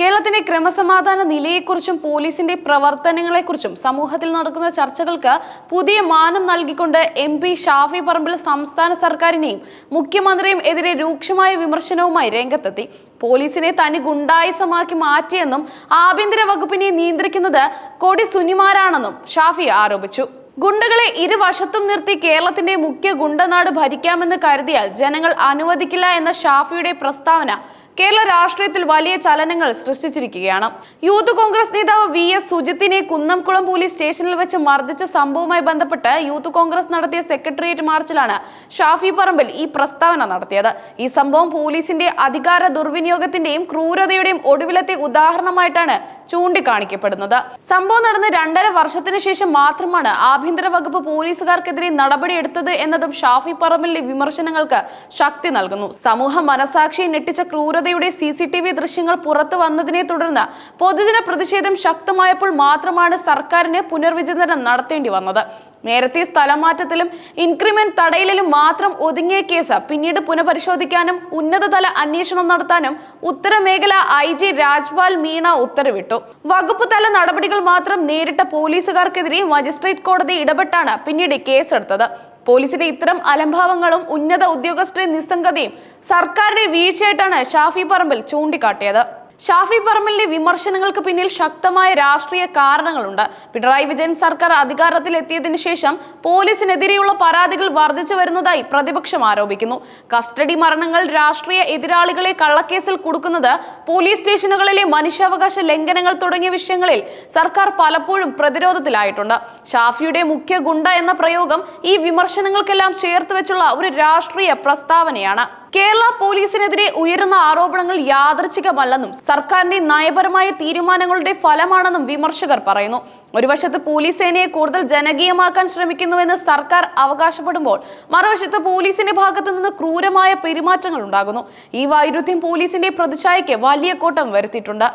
കേരളത്തിന്റെ ക്രമസമാധാന നിലയെക്കുറിച്ചും പോലീസിന്റെ പ്രവർത്തനങ്ങളെക്കുറിച്ചും സമൂഹത്തിൽ നടക്കുന്ന ചർച്ചകൾക്ക് പുതിയ മാനം നൽകിക്കൊണ്ട് എം പി ഷാഫി പറമ്പിൽ സംസ്ഥാന സർക്കാരിനെയും മുഖ്യമന്ത്രിയും എതിരെ രൂക്ഷമായ വിമർശനവുമായി രംഗത്തെത്തി. പോലീസിനെ തനി ഗുണ്ടായുസമാക്കി മാറ്റിയെന്നും ആഭ്യന്തര വകുപ്പിനെ നിയന്ത്രിക്കുന്നത് കൊടി സുനിമാരാണെന്നും ഷാഫി ആരോപിച്ചു. ഗുണ്ടകളെ ഇരുവശത്തും നിർത്തി കേരളത്തിന്റെ മുഖ്യ ഗുണ്ടനാട് ഭരിക്കാമെന്ന് കരുതിയാൽ ജനങ്ങൾ അനുവദിക്കില്ല എന്ന ഷാഫിയുടെ പ്രസ്താവന കേരള രാഷ്ട്രീയത്തിൽ വലിയ ചലനങ്ങൾ സൃഷ്ടിച്ചിരിക്കുകയാണ്. യൂത്ത് കോൺഗ്രസ് നേതാവ് വി എസ് സുജിത്തിനെ കുന്നംകുളം പോലീസ് സ്റ്റേഷനിൽ വെച്ച് മർദ്ദിച്ച സംഭവവുമായി ബന്ധപ്പെട്ട് യൂത്ത് കോൺഗ്രസ് നടത്തിയ സെക്രട്ടേറിയറ്റ് മാർച്ചിലാണ് ഷാഫി പറമ്പിൽ ഈ പ്രസ്താവന നടത്തിയത്. ഈ സംഭവം പോലീസിന്റെ അധികാര ദുർവിനിയോഗത്തിന്റെയും ക്രൂരതയുടെയും ഒടുവിലത്തെ ഉദാഹരണമായിട്ടാണ് ചൂണ്ടിക്കാണിക്കപ്പെടുന്നത്. സംഭവം നടന്ന് രണ്ടര വർഷത്തിന് ശേഷം മാത്രമാണ് ആഭ്യന്തര വകുപ്പ് പോലീസുകാർക്കെതിരെ നടപടിയെടുത്തത് എന്നതും ഷാഫി പറമ്പിലെ വിമർശനങ്ങൾക്ക് ശക്തി നൽകുന്നു. സമൂഹ മനസാക്ഷിയെ ഞെട്ടിച്ച ക്രൂരതയുടെ സി സി ടി വി ദൃശ്യങ്ങൾ പുറത്തു വന്നതിനെ തുടർന്ന് പൊതുജന പ്രതിഷേധം ശക്തമായപ്പോൾ മാത്രമാണ് സർക്കാരിന് പുനർവിചിന്തനം നടത്തേണ്ടി വന്നത്. നേരത്തെ സ്ഥലമാറ്റത്തിലും ഇൻക്രിമെന്റ് തടയലിലും മാത്രം ഒതുങ്ങിയ കേസ് പിന്നീട് പുനഃപരിശോധിക്കാനും ഉന്നതതല അന്വേഷണം നടത്താനും ഉത്തരമേഖല ഐ ജി രാജ്പാൽ മീണ ഉത്തരവിട്ടു. വകുപ്പ് തല നടപടികൾ മാത്രം നേരിട്ട പോലീസുകാർക്കെതിരെ മജിസ്ട്രേറ്റ് കോടതി ഇടപെട്ടാണ് പിന്നീട് കേസെടുത്തത്. പോലീസിന്റെ ഇത്തരം അലംഭാവങ്ങളും ഉന്നത ഉദ്യോഗസ്ഥരുടെ നിസ്സംഗതയും സർക്കാരിന്റെ വീഴ്ചയായിട്ടാണ് ഷാഫി പറമ്പിൽ ചൂണ്ടിക്കാട്ടിയത്. ഷാഫി പറമ്പലിന്റെ വിമർശനങ്ങൾക്ക് പിന്നിൽ ശക്തമായ രാഷ്ട്രീയ കാരണങ്ങളുണ്ട്. പിണറായി വിജയൻ സർക്കാർ അധികാരത്തിൽ എത്തിയതിനു ശേഷം പോലീസിനെതിരെയുള്ള പരാതികൾ വർദ്ധിച്ചു വരുന്നതായി പ്രതിപക്ഷം ആരോപിക്കുന്നു. കസ്റ്റഡി മരണങ്ങൾ രാഷ്ട്രീയ എതിരാളികളെ കള്ളക്കേസിൽ കൊടുക്കുന്നത് പോലീസ് സ്റ്റേഷനുകളിലെ മനുഷ്യാവകാശ ലംഘനങ്ങൾ തുടങ്ങിയ വിഷയങ്ങളിൽ സർക്കാർ പലപ്പോഴും പ്രതിരോധത്തിലായിട്ടുണ്ട്. ഷാഫിയുടെ മുഖ്യ ഗുണ്ട എന്ന പ്രയോഗം ഈ വിമർശനങ്ങൾക്കെല്ലാം ചേർത്ത് വെച്ചുള്ള ഒരു രാഷ്ട്രീയ പ്രസ്താവനയാണ്. കേരള പോലീസിനെതിരെ ഉയരുന്ന ആരോപണങ്ങൾ യാദൃച്ഛികമല്ലെന്നും സർക്കാരിന്റെ നയപരമായ തീരുമാനങ്ങളുടെ ഫലമാണെന്നും വിമർശകർ പറയുന്നു. ഒരു വശത്ത് പോലീസ് സേനയെ കൂടുതൽ ജനകീയമാക്കാൻ ശ്രമിക്കുന്നുവെന്ന് സർക്കാർ അവകാശപ്പെടുമ്പോൾ മറുവശത്ത് പോലീസിന്റെ ഭാഗത്തു നിന്ന് ക്രൂരമായ പെരുമാറ്റങ്ങൾ ഉണ്ടാകുന്നു. ഈ വൈരുദ്ധ്യം പോലീസിന്റെ പ്രതിച്ഛായയ്ക്ക് വലിയ കോട്ടം വരുത്തിയിട്ടുണ്ട്.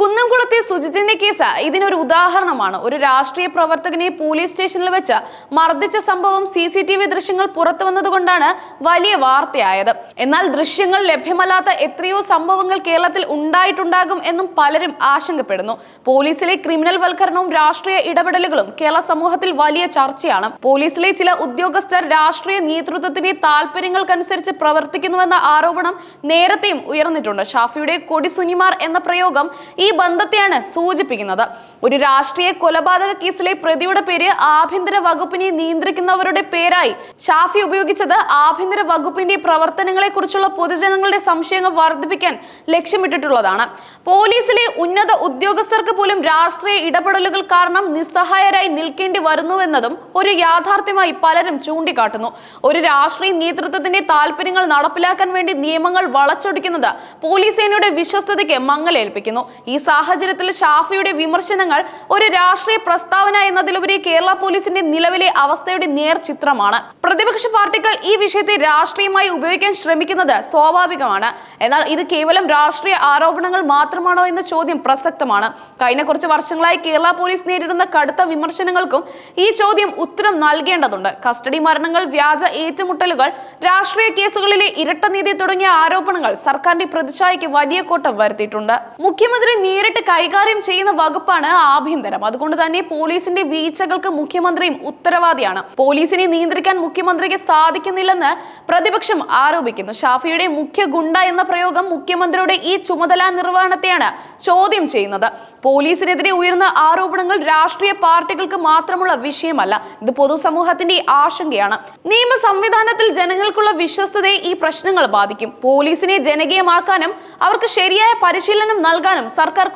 കുന്നംകുളത്തെ സുജിത്തിന്റെ കേസ് ഇതിനൊരു ഉദാഹരണമാണ്. ഒരു രാഷ്ട്രീയ പ്രവർത്തകനെ പോലീസ് സ്റ്റേഷനിൽ വെച്ച് മർദ്ദിച്ച സംഭവം സി സി ടി വി ദൃശ്യങ്ങൾ പുറത്തു വന്നതുകൊണ്ടാണ് വലിയ വാർത്തയായത്. എന്നാൽ ദൃശ്യങ്ങൾ ലഭ്യമല്ലാത്ത എത്രയോ സംഭവങ്ങൾ കേരളത്തിൽ ഉണ്ടായിട്ടുണ്ടാകും എന്നും പലരും ആശങ്കപ്പെടുന്നു. പോലീസിലെ ക്രിമിനൽ വൽക്കരണവും രാഷ്ട്രീയ ഇടപെടലുകളും കേരള സമൂഹത്തിൽ വലിയ ചർച്ചയാണ്. പോലീസിലെ ചില ഉദ്യോഗസ്ഥർ രാഷ്ട്രീയ നേതൃത്വത്തിന്റെ താല്പര്യങ്ങൾക്കനുസരിച്ച് പ്രവർത്തിക്കുന്നുവെന്ന ആരോപണം നേരത്തെയും ഉയർന്നിട്ടുണ്ട്. ഷാഫിയുടെ കൊടി സുനിമാർ എന്ന പ്രയോഗം ഈ ബന്ധത്തെയാണ് സൂചിപ്പിക്കുന്നത്. ഒരു രാഷ്ട്രീയ കൊലപാതക കേസിലെ പ്രതിയുടെ പേര് ആഭ്യന്തര വകുപ്പിനെ നിയന്ത്രിക്കുന്നവരുടെ പേരായി ഷാഫി ഉപയോഗിച്ചത് ആഭ്യന്തര വകുപ്പിന്റെ പ്രവർത്തനങ്ങളെ കുറിച്ചുള്ള പൊതുജനങ്ങളുടെ സംശയങ്ങൾ വർദ്ധിപ്പിക്കാൻ ലക്ഷ്യമിട്ടിട്ടുള്ളതാണ്. പോലീസിലെ ഉന്നത ഉദ്യോഗസ്ഥർക്ക് പോലും രാഷ്ട്രീയ ഇടപെടലുകൾ കാരണം നിസ്സഹായരായി നിൽക്കേണ്ടി വരുന്നുവെന്നതും ഒരു യാഥാർത്ഥ്യമായി പലരും ചൂണ്ടിക്കാട്ടുന്നു. ഒരു രാഷ്ട്രീയ നേതൃത്വത്തിന്റെ താല്പര്യങ്ങൾ നടപ്പിലാക്കാൻ വേണ്ടി നിയമങ്ങൾ വളച്ചൊടിക്കുന്നത് പോലീസ് സേനയുടെ വിശ്വസ്തതയ്ക്ക് മങ്ങലേൽപ്പിക്കുന്നു. ഈ സാഹചര്യത്തിൽ ഷാഫിയുടെ വിമർശനങ്ങൾ ഒരു രാഷ്ട്രീയ പ്രസ്താവന എന്നതിലുപരി കേരള പോലീസിന്റെ നിലവിലെ അവസ്ഥയുടെ നേർചിത്രമാണ് പ്രതിപക്ഷ പാർട്ടികൾ ഈ വിഷയത്തെ രാഷ്ട്രീയമായി ഉപയോഗിക്കാൻ ശ്രമിക്കുന്നത് സ്വാഭാവികമാണ്. എന്നാൽ ഇത് കേവലം രാഷ്ട്രീയ ആരോപണങ്ങൾ മാത്രമാണോ എന്ന ചോദ്യം പ്രസക്തമാണ്. കഴിഞ്ഞ കുറച്ച് വർഷങ്ങളായി കേരള പോലീസ് നേരിടുന്ന കടുത്ത വിമർശനങ്ങൾക്കും ഈ ചോദ്യം ഉത്തരം നൽകേണ്ടതുണ്ട്. കസ്റ്റഡി മരണങ്ങൾ വ്യാജ ഏറ്റുമുട്ടലുകൾ രാഷ്ട്രീയ കേസുകളിലെ ഇരട്ടനീതി തുടങ്ങിയ ആരോപണങ്ങൾ സർക്കാരിന്റെ പ്രതിച്ഛായയ്ക്ക് വലിയ കോട്ടം വരുത്തിയിട്ടുണ്ട്. മുഖ്യമന്ത്രി നേരിട്ട് കൈകാര്യം ചെയ്യുന്ന വകുപ്പാണ് ആഭ്യന്തരം. അതുകൊണ്ട് തന്നെ പോലീസിന്റെ വീഴ്ചകൾക്ക് മുഖ്യമന്ത്രിയും ഉത്തരവാദിയാണ്. പോലീസിനെ നിയന്ത്രിക്കാൻ മുഖ്യമന്ത്രിക്ക് സാധിക്കുന്നില്ലെന്ന് പ്രതിപക്ഷം ആരോപിക്കുന്നു. ഷാഫിയുടെ മുഖ്യ ഗുണ്ട എന്ന പ്രയോഗം മുഖ്യമന്ത്രിയുടെ ഈ ചുമതലാ നിർവഹണത്തെയാണ് ചോദ്യം ചെയ്യുന്നത്. പോലീസിനെതിരെ ഉയർന്ന ആരോപണങ്ങൾ രാഷ്ട്രീയ പാർട്ടികൾക്ക് മാത്രമുള്ള വിഷയമല്ല. ഇത് പൊതുസമൂഹത്തിന്റെ ആശങ്കയാണ്. നിയമ സംവിധാനത്തിൽ ജനങ്ങൾക്കുള്ള വിശ്വസ്തതയെ ഈ പ്രശ്നങ്ങൾ ബാധിക്കും. പോലീസിനെ ജനകീയമാക്കാനും അവർക്ക് ശരിയായ പരിശീലനം നൽകാനും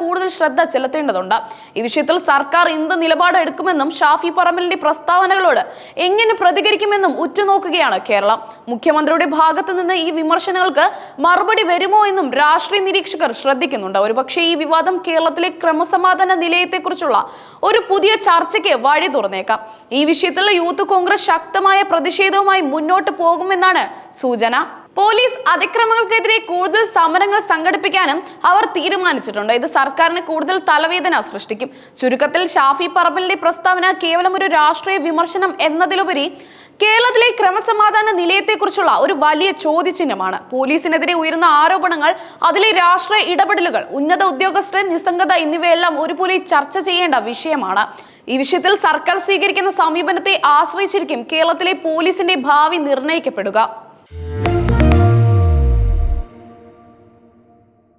കൂടുതൽ ശ്രദ്ധ ചെലുത്തേണ്ടതുണ്ട്. ഈ വിഷയത്തിൽ സർക്കാർ എന്ത് നിലപാട് എടുക്കുമെന്നും ഷാഫി പറമ്പലിന്റെ പ്രസ്താവനകളോട് എങ്ങനെ പ്രതികരിക്കുമെന്നും ഉറ്റുനോക്കുകയാണ് കേരളം. മുഖ്യമന്ത്രിയുടെ ഭാഗത്തു നിന്ന് ഈ വിമർശനങ്ങൾക്ക് മറുപടി വരുമോ എന്നും രാഷ്ട്രീയ നിരീക്ഷകർ ശ്രദ്ധിക്കുന്നുണ്ട്. ഒരുപക്ഷെ ഈ വിവാദം കേരളത്തിലെ ക്രമസമാധാന നിലയത്തെക്കുറിച്ചുള്ള ഒരു പുതിയ ചർച്ചയ്ക്ക് വഴി തുറന്നേക്കാം. ഈ വിഷയത്തിൽ യൂത്ത് കോൺഗ്രസ് ശക്തമായ പ്രതിഷേധവുമായി മുന്നോട്ട് പോകുമെന്നാണ് സൂചന. പോലീസ് അതിക്രമങ്ങൾക്കെതിരെ കൂടുതൽ സമരങ്ങൾ സംഘടിപ്പിക്കാനും അവർ തീരുമാനിച്ചിട്ടുണ്ട്. ഇത് സർക്കാരിന് കൂടുതൽ തലവേദന സൃഷ്ടിക്കും. ചുരുക്കത്തിൽ ഷാഫി പറമ്പലിന്റെ പ്രസ്താവന കേവലം ഒരു രാഷ്ട്രീയ വിമർശനം എന്നതിലുപരി കേരളത്തിലെ ക്രമസമാധാന നിലയത്തെക്കുറിച്ചുള്ള ഒരു വലിയ ചോദ്യചിഹ്നമാണ്. പോലീസിനെതിരെ ഉയർന്ന ആരോപണങ്ങൾ അതിലെ രാഷ്ട്രീയ ഇടപെടലുകൾ ഉന്നത ഉദ്യോഗസ്ഥരെ നിസ്സംഗത എന്നിവയെല്ലാം ഒരുപോലെ ചർച്ച ചെയ്യേണ്ട വിഷയമാണ്. ഈ വിഷയത്തിൽ സർക്കാർ സ്വീകരിക്കുന്ന സമീപനത്തെ ആശ്രയിച്ചിരിക്കും കേരളത്തിലെ പോലീസിന്റെ ഭാവി നിർണയിക്കപ്പെടുക.